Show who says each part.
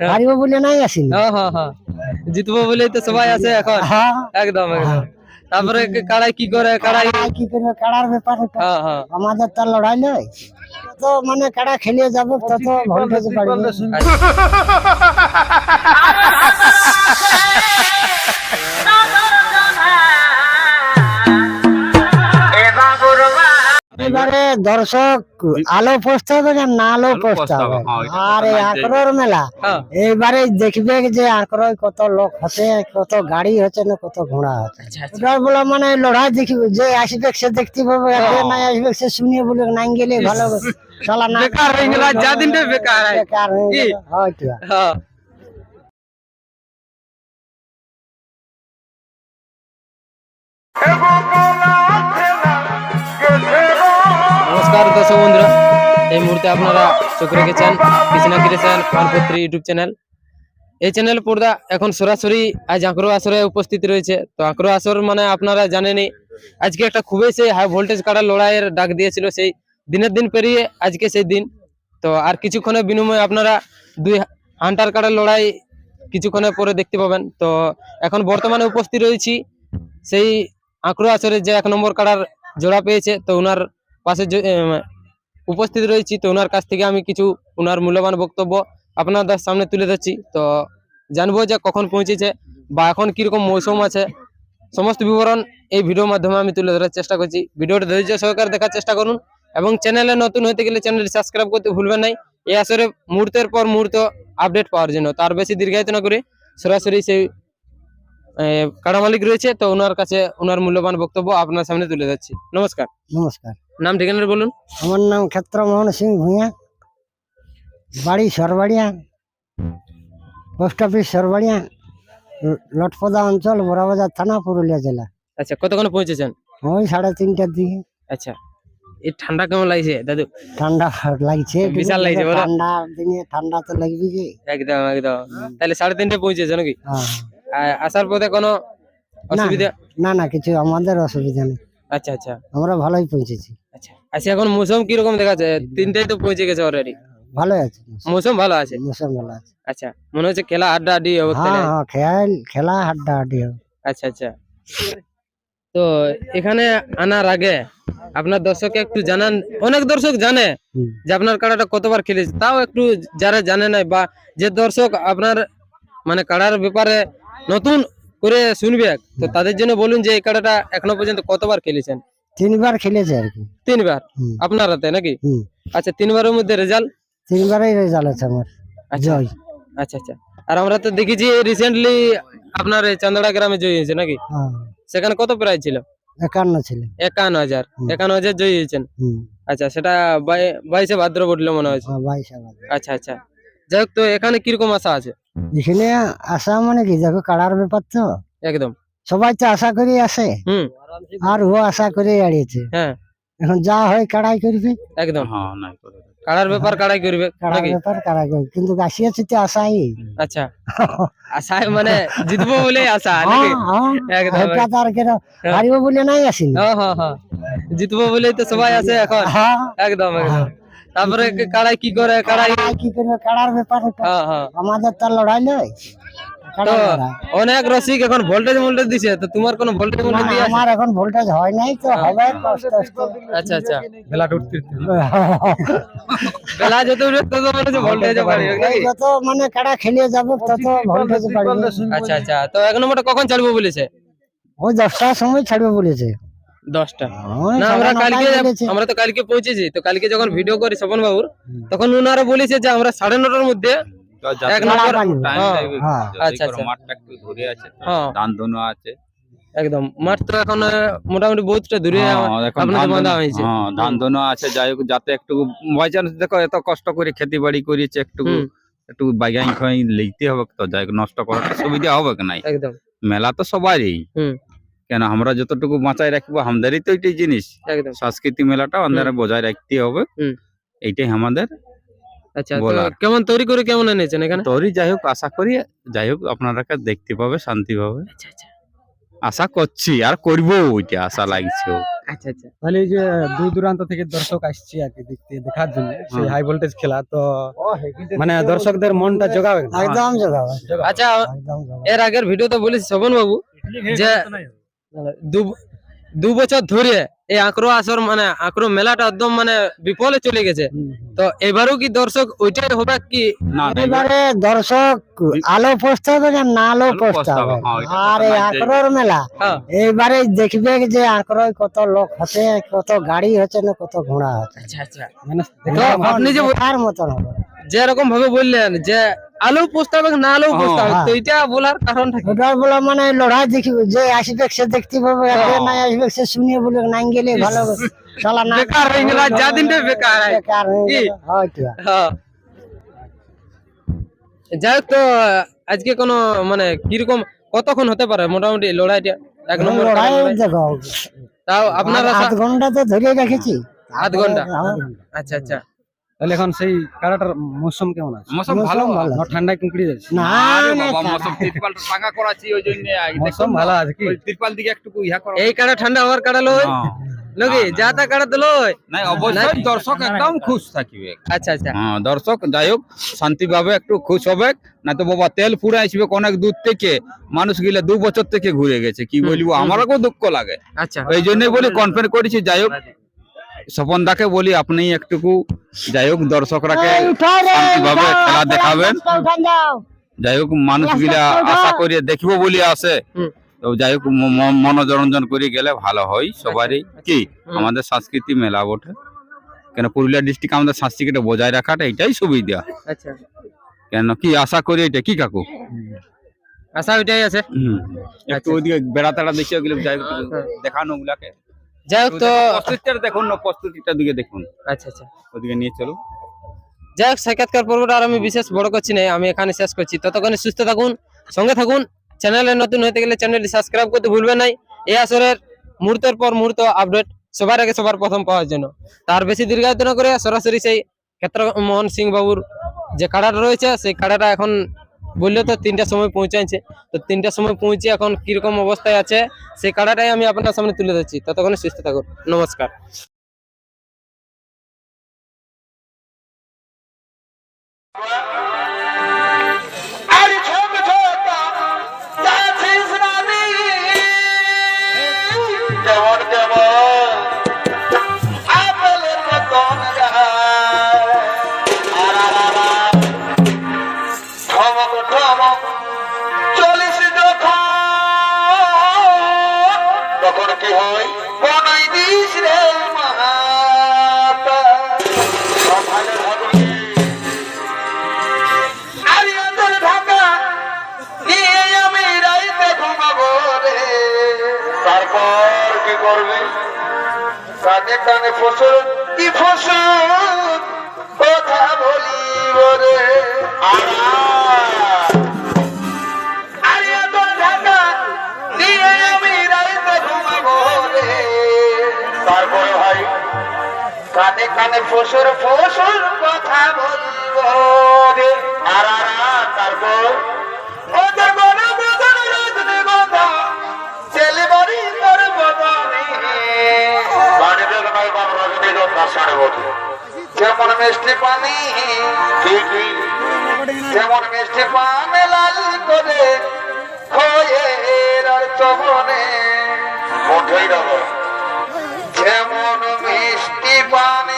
Speaker 1: হ্যাঁ।
Speaker 2: হারিব বলে নাই আসিনি
Speaker 1: হ্যাঁ হ্যাঁ জিতবো বলেই তো সবাই আছে এখন। একদম একদম। তারপরে কাড়াই কি করে কাড়াই
Speaker 2: কি করবে কাড়ার ব্যাপার
Speaker 1: হ্যাঁ হ্যাঁ।
Speaker 2: আমাদের তো লড়াই নয় তো মানে কাড়া খেলে যাবে তত ভোল্টেজ বাড়বে দর্শক আলো পোস্ট হবে না না আলো পোস্ট হবে। আর এই আঁকড়োর মেলা।
Speaker 1: হ্যাঁ।
Speaker 2: এইবারে দেখবে যে আঁকড়োয় কত লোক হচ্ছে কত গাড়ি হচ্ছে না কত ঘোড়া হচ্ছে।
Speaker 1: আচ্ছা আচ্ছা।
Speaker 2: এবার বলে মানে লড়াই দেখবে যে আসবে সে দেখতে পাবে আর যে আসবে সে শুনে বলে নাই গেলে ভালো শালা না
Speaker 1: বেকার হয়ে গেল যা দিনটা বেকার।
Speaker 2: বেকার হয়ে
Speaker 1: কি?
Speaker 2: গেল হয়তো
Speaker 1: হ্যাঁ। নমস্কার দর্শক বন্ধুরা। এই মুহূর্তে আপনারা চোখ রেখেছেন Krishna creation Panpatri YouTube channel. এই চ্যানেল পর্দা এখন সরাসরি আজ আঁকড়ো আসরে উপস্থিত রয়েছে। তো আঁকড়ো আসর মানে আপনারা জানেনই, আজকে একটা খুবই সেই হাই ভোল্টেজ কাটার লড়াইয়ের ডাক দিয়েছিল সেই দিনের দিন পেরিয়ে আজকে সেই দিন। তো আর কিছুক্ষণের বিনিময়ে আপনারা দুই হান্টার কাটার লড়াই কিছুক্ষণের পরে দেখতে পাবেন। তো এখন বর্তমানে উপস্থিত রয়েছি সেই আঁকড়ো আসরে যে এক নম্বর কাটার জোড়া পেয়েছে, তো ওনার পাশে যে, উপস্থিত রয়েছি তো ওনার কাছ থেকে আমি কিছু ওনার মূল্যবান বক্তব্য আপনাদের সামনে তুলে ধরছি। তো জানব যে কখন পৌঁছেছে বা এখন কীরকম মৌসুম আছে। সমস্ত বিবরণ এই ভিডিওর মাধ্যমে আমি তুলে ধরার চেষ্টা করছি। ভিডিওটা ধৈর্য সহকারে দেখার চেষ্টা করুন এবং চ্যানেলে নতুন হতে গেলে চ্যানেলটি সাবস্ক্রাইব করতে ভুলবেন নাই। এই আসরে মুহূর্তের পর মুহূর্ত আপডেট পাওয়ার জন্য। তার বেশি দীর্ঘায়িত না করে সরাসরি সেই কাড়া মালিক রয়েছে তো ওনার কাছে ওনার মূল্যবান বক্তব্য আপনার সামনে তুলে যাচ্ছি নমস্কার।
Speaker 2: নমস্কার।
Speaker 1: নাম ঠিকানা বলুন।
Speaker 2: আমার নাম ক্ষেত্রমোহন সিং ভূঁইয়া। বাড়ি সরবাড়িয়া। পোস্ট অফিস সরবাড়িয়া লটপদা অঞ্চল বড়াবাজার থানা পুরুলিয়া জেলা।
Speaker 1: আচ্ছা কতক্ষণে পৌঁছেছেন?
Speaker 2: ওই সাড়ে তিনটার দিকে।
Speaker 1: আচ্ছা এই ঠান্ডা কেমন লাগছে দাদু?
Speaker 2: ঠান্ডা লাগছে
Speaker 1: বিশাল লাগছে
Speaker 2: ঠান্ডা দিনে ঠান্ডা তো লাগবে কি?
Speaker 1: একদম একদম। তাহলে সাড়ে তিনটে পৌঁছেছে নাকি?
Speaker 2: হ্যাঁ।
Speaker 1: আসার পথে কোনো অসুবিধা?
Speaker 2: না না কিছু আমাদের অসুবিধা নেই।
Speaker 1: আচ্ছা আচ্ছা।
Speaker 2: আমরা ভালোই পৌঁছেছি।
Speaker 1: আচ্ছা এখন মৌসুম কীরকম দেখাচ্ছে? তিনটাই তো পৌঁছে গেছে অলরেডি
Speaker 2: ভালোই আছে।
Speaker 1: মৌসুম ভালো আছে?
Speaker 2: মৌসুম ভালো আছে।
Speaker 1: আচ্ছা মনে হচ্ছে খেলা আড্ডা আড্ডি হবে
Speaker 2: হ্যাঁ হ্যাঁ খেয়াল খেলা হাড্ডা হাড্ডি হবে।
Speaker 1: আচ্ছা আচ্ছা। তো এখানে আনার আগে আপনার দর্শককে একটু জানান। অনেক দর্শক জানে যে আপনার কাড়াটা কতবার খেলেছে। তাও একটু যারা জানে নাই বা যে দর্শক আপনার মানে কাড়ার ব্যাপারে নতুন করে শুনবে তো তাদের জন্য বলুন যে এই কাড়াটা এখনও পর্যন্ত কতবার খেলেছেন?
Speaker 2: তিনবার খেলেছে আর কি।
Speaker 1: তিনবার? আপনার হাতে নাকি। আচ্ছা তিনবারের মধ্যে রেজাল্ট
Speaker 2: তিনবারই রেজাল্ট আছে আমার।
Speaker 1: আচ্ছা।
Speaker 2: জয়।
Speaker 1: আচ্ছা আচ্ছা। আর আমরা তো দেখেছি রিসেন্টলি আপনার চান্দড়া গ্রামে জয় হয়েছে নাকি?
Speaker 2: হ্যাঁ।
Speaker 1: সেখানে কত প্রাইজ ছিল?
Speaker 2: একান্ন ছিল।
Speaker 1: একান্ন হাজার। একান্ন হাজার জয়ী হয়েছেন।
Speaker 2: হুম।
Speaker 1: আচ্ছা সেটা বাই- বাইশে ভাদ্র পড়ল মনে হয়েছে
Speaker 2: হ্যাঁ,
Speaker 1: আচ্ছা আচ্ছা। যাই হোক তো এখানে কীরকম আশা আছে?
Speaker 2: এখানে আশা মানে কি? দেখো কাড়ার ব্যাপার তো।
Speaker 1: একদম।
Speaker 2: সবাই তো আশা করে আসে।
Speaker 1: হুম।
Speaker 2: আর ও আশা করে আড়িয়েছে
Speaker 1: হ্যাঁ।
Speaker 2: এখন যা হয় কাড়াই করবে।
Speaker 1: একদম।
Speaker 3: হ্যাঁ নাই
Speaker 1: কাড়ার ব্যাপার কাড়াই করবে
Speaker 2: কাড়ার ব্যাপার কাড়াই করবে। কিন্তু আসিয়াছে তো আশাই।
Speaker 1: আচ্ছা। আশায় মানে জিতবো বলে আশা
Speaker 2: হ্যাঁ,
Speaker 1: নাকি?
Speaker 2: হ্যাঁ।
Speaker 1: একদম
Speaker 2: এটা তো কেন
Speaker 1: হ্যাঁ।
Speaker 2: হারিব বলে নাই আসিনি।
Speaker 1: হ্যাঁ হ্যাঁ হ্যাঁ। জিতবো বলেই তো সবাই আছে এখন।
Speaker 2: হ্যাঁ।
Speaker 1: একদম একদম। তারপরে কাড়াই কি করে? কাড়াই
Speaker 2: কি করবে কাড়ার ব্যাপার।
Speaker 1: হ্যাঁ হ্যাঁ।
Speaker 2: আমাদের তো আর লড়াই নয়
Speaker 1: তো অনেক রসিক এখন ভোল্টেজ ভোল্টেজ দিছে তো তোমার কোনো ভোল্টেজ ভোল্টেজ দিয়ে
Speaker 2: আমার এখন ভোল্টেজ হয় নাই তো হবে আস্তে আস্তে
Speaker 1: আচ্ছা আচ্ছা। বেলা যত উঠবে তত মনে হচ্ছে ভোল্টেজ বাড়বে নাকি?
Speaker 2: যত মানে কাড়া খেলে যাবে তত ভোল্টেজ বাড়বে
Speaker 1: আচ্ছা আচ্ছা। তো এক নম্বরটা কখন চালবো বলেছে?
Speaker 2: ওই দশটার সময় ছাড়বে বলেছে।
Speaker 1: দশটা। না আমরা কালকে। আমরা তো কালকে পৌঁছেছি তো কালকে যখন ভিডিও করি স্বপন বাবুর তখন উনারা বলেছে যে আমরা সাড়ে নটার মধ্যে
Speaker 3: যাতে
Speaker 1: এক নম্বর
Speaker 2: কাড়া বানবে।
Speaker 3: time
Speaker 1: হ্যাঁ,
Speaker 3: লাগবে,
Speaker 2: হ্যাঁ।
Speaker 3: যদি
Speaker 1: আচ্ছা, আচ্ছা।
Speaker 3: মাঠটা একটু ধরে আছে
Speaker 1: হ্যাঁ।
Speaker 3: ধান ধনু আছে।
Speaker 1: একদম। মাঠ তো এখন মোটামুটি বহুতটা দূরে
Speaker 3: হ্যাঁ,
Speaker 1: আপনাদের
Speaker 3: ধান
Speaker 1: বাঁধা
Speaker 3: ধনু-
Speaker 1: হয়েছে।
Speaker 3: হ্যাঁ, ধান ধনু আছে যাই হোক যাতে একটু বাই চান্স দেখো এত কষ্ট করে খেতে বাড়ি করেছে একটু একটু বাগান খাই লিখতে হবে তো যাই হোক নষ্ট করাটা সুবিধা হবে কি নাই?
Speaker 1: একদম।
Speaker 3: মেলা তো সবারই। কেন আমরা যতটুকু বাঁচায় রাখব আমাদেরই তো এইটাই জিনিস।
Speaker 1: একদম।
Speaker 3: সংস্কৃতি মেলাটা আমাদের বজায় রাখতে হবে। এইটাই আমাদের
Speaker 1: আচ্ছা কেমন তৈরি করে কেমন এনেছেন এখানে?
Speaker 3: তৈরি যাই হোক আশা করি যাই হোক আপনারা দেখতে পাবে শান্তি পাবে।
Speaker 1: আচ্ছা আচ্ছা।
Speaker 3: আশা করছি আর করব ওইটা আশা লাগছে
Speaker 1: আচ্ছা আচ্ছা।
Speaker 4: তাহলে এই যে দূর দূরান্ত থেকে দর্শক আসছে আর কি দেখতে দেখার জন্য। সেই হাই ভোল্টেজ খেলা তো মানে দর্শকদের মনটা জোগাবে।
Speaker 2: একদম জোগাবে।
Speaker 1: আচ্ছা এর আগের ভিডিওতে বলেছি শোভন বাবু যে দু বছর ধরে এই আঁকড়ো আসর মানে আঁকড়ো মেলাটা একদম মানে বিপলে চলে গেছে। তো এবারও কি দর্শক ওইটাই হবে কি?
Speaker 2: এবারে দর্শক আলো পোস্ট না না আলো
Speaker 3: আলো
Speaker 2: পোস্ট
Speaker 3: পোস্ত হবে,
Speaker 2: হবে
Speaker 3: হ্যাঁ,
Speaker 2: আর এই আঁকড়োর মেলা
Speaker 1: হ্যাঁ।
Speaker 2: এইবারে দেখবে যে আঁকড়োয় কত লোক হচ্ছে কত গাড়ি হচ্ছে না কত ঘোড়া হচ্ছে।
Speaker 1: আচ্ছা আচ্ছা।
Speaker 4: মানে
Speaker 1: তো আপনি যে বল-
Speaker 2: মতন হবে।
Speaker 1: যেরকম ভাবে বললেন যে আলো প্রস্তাবে না আলো প্রস্তাবে
Speaker 2: হ্যাঁ।
Speaker 1: তো এটা বলার কারণটা কি?
Speaker 2: ওটা বলে মানে লড়াই দেখি যে আসবে সে দেখতে পাবে আর যে নাই আসবে সে শুনিয়ে বলে নাই গেলে ভালো চলা না
Speaker 1: বেকার হয়ে গেল যা দিনটা বেকার। হয়।
Speaker 2: বেকার হয়ে গেল
Speaker 1: হ্যাঁ। যাই হোক তো আজকে কোনো মানে কীরকম কতক্ষণ হতে পারে মোটামুটি লড়াইটা? এক নম্বর
Speaker 2: লড়াই। দেখো।
Speaker 1: তাও আপনারা
Speaker 2: আধ ঘণ্টা তো ধরে রেখেছি।
Speaker 1: আধ ঘণ্টা?
Speaker 2: হ্যাঁ,
Speaker 1: আচ্ছা আচ্ছা।
Speaker 4: তাহলে এখন সেই কারাটার মৌসুম কেমন আছে?
Speaker 3: মৌসুম ভালো।
Speaker 2: ভালো।
Speaker 4: ঠান্ডায় কুঁকড়ি যাচ্ছে।
Speaker 2: না না
Speaker 3: মৌসুম তিরপাল টাঙ্গা করাছি ওই জন্য
Speaker 4: মৌসুম ভালো আছে কি?
Speaker 3: তিরপাল দিকে একটু ইহা করো।
Speaker 1: এই কাড়া ঠান্ডা হওয়ার কাড়া লই?
Speaker 3: না,
Speaker 1: যা তা লই?
Speaker 3: নাই অবশ্যই দর্শক একদম খুশ থাকিবে।
Speaker 1: আচ্ছা আচ্ছা।
Speaker 3: হ্যাঁ দর্শক যাই হোক শান্তিভাবে একটু খুশ হবে। না তো বাবা তেল পুরে আসবে অনেক দূর থেকে। মানুষ গিলে দু বছর থেকে ঘুরে গেছে কি বলব? আমারও দুঃখ লাগে।
Speaker 1: আচ্ছা।
Speaker 3: এই জন্যই বলি কনফারেন্স করেছি যাই হোক। স্বপন দাকে বলি আপনি একটুকু যাই হোক দর্শকরাকে শান্তিভাবে খেলা দেখাবেন। যাই হোক মানুষ গিলা আশা করে দেখব বলি। তো যাই হোক মনোরঞ্জন করে গেলে ভালো হয় সবারই। কি? আমাদের সংস্কৃতি মেলা বটে। কেন পুরুলিয়া ডিস্ট্রিক্ট আমাদের সংস্কৃতিটা বজায় রাখাটা এটাই সুবিধা।
Speaker 1: আচ্ছা।
Speaker 3: কেন কি আশা করি এটা? কি কাকু?
Speaker 1: আশা ওইটাই আছে।
Speaker 3: হুম। একটু
Speaker 1: আচ্ছা।
Speaker 3: ওইদিকে বেড়া তেড়া দেখিয়ে গেলে যাই হোক দেখানো ওগুলাকে।
Speaker 1: যাই হোক তো
Speaker 3: প্রস্তুতিটা দেখুন না প্রস্তুতিটার দিকে দেখুন।
Speaker 1: আচ্ছা আচ্ছা।
Speaker 3: ওদিকে নিয়ে চলো
Speaker 1: যাই হোক সাক্ষাৎকার পর্বটা আর আমি বিশেষ বড় করছি না আমি এখানে শেষ করছি। ততক্ষণে সুস্থ থাকুন সঙ্গে থাকুন। চ্যানেলে নতুন হতে গেলে চ্যানেলটি সাবস্ক্রাইব করতে ভুলবেন নাই। এই আসরের মুহূর্তের পর মুহূর্ত আপডেট সবার আগে সবার প্রথম পাওয়ার জন্য। তার বেশি দীর্ঘায়িত না করে সরাসরি সেই ক্ষেত্র মোহন সিং বাবুর যে কাড়াটা রয়েছে সেই কাড়াটা এখন বললে তো তিনটার সময় পৌঁছাইছে। তো তিনটার সময় পৌঁছে এখন কীরকম অবস্থায় আছে সেই কাড়াটাই আমি আপনার সামনে তুলে ধরছি। ততক্ষণে সুস্থ থাকুন। নমস্কার।
Speaker 5: করবি। কানে কানে ফসল, কি ফসল? কথা বলিব রে। তারপরে ভাই, কানে কানে ফসর ফসর কথা বলব রে। আর রজনী গন্ধা যেমন মিষ্টি পানি যেমন মিষ্টি পান লাল করে চমনে মুঠেই যেমন মিষ্টি পানি